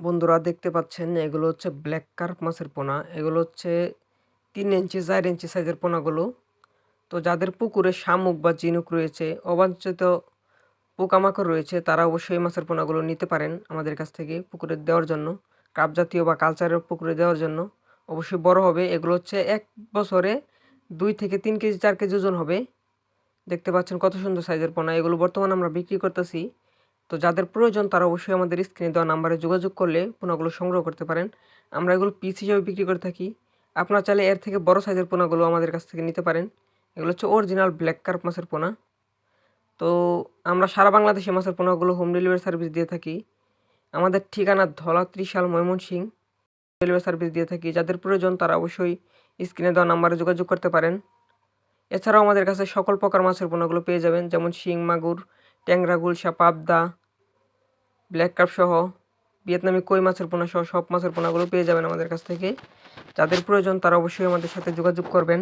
বন্ধুরা দেখতে পাচ্ছেন এগুলো হচ্ছে ব্ল্যাক কার্প মাছের পোনা। এগুলো হচ্ছে তিন ইঞ্চি, চার ইঞ্চি সাইজের পোনাগুলো। তো যাদের পুকুরে শামুক বা ঝিনুক রয়েছে, অবাঞ্ছিত পোকামাকড় রয়েছে, তারা অবশ্যই মাছের পোনাগুলো নিতে পারেন আমাদের কাছ থেকে পুকুরে দেওয়ার জন্য। কাপ জাতীয় বা কালচারের পুকুরে দেওয়ার জন্য। অবশ্যই বড় হবে। এগুলো হচ্ছে এক বছরে দুই থেকে তিন কেজি, চার কেজি ওজন হবে। দেখতে পাচ্ছেন কত সুন্দর সাইজের পোনা। এগুলো বর্তমানে আমরা বিক্রি করতেছি তো যাদের প্রয়োজন তারা অবশ্যই আমাদের স্ক্রিনে দেওয়া নাম্বারে যোগাযোগ করলে পোনাগুলো সংগ্রহ করতে পারেন। আমরা এগুলো পিস হিসেবে বিক্রি করে থাকি। আপনারা চাইলে এর থেকে বড় সাইজের পোনাগুলো আমাদের কাছ থেকে নিতে পারেন। এগুলো হচ্ছে অরিজিনাল ব্ল্যাক কার্প মাছের পোনা। তো আমরা সারা বাংলাদেশে মাছের পোনাগুলো হোম ডেলিভারি সার্ভিস দিয়ে থাকি। আমাদের ঠিকানা ধলা ত্রিশাল ময়মনসিং। ডেলিভারি সার্ভিস দিয়ে থাকি। যাদের প্রয়োজন তারা অবশ্যই স্ক্রিনে দেওয়া নাম্বারে যোগাযোগ করতে পারেন। এছাড়াও আমাদের কাছে সকল প্রকার মাছের পোনাগুলো পেয়ে যাবেন। যেমন শিং, মাগুর ট্যাংরা, গুলশা, পাবদা ব্ল্যাক কাপ সহ ভিয়েতনামি কই মাছের পোনা সহ সব মাছের পোনাগুলো পেয়ে যাবেন আমাদের কাছ থেকে। যাদের প্রয়োজন তারা অবশ্যই আমাদের সাথে যোগাযোগ করবেন।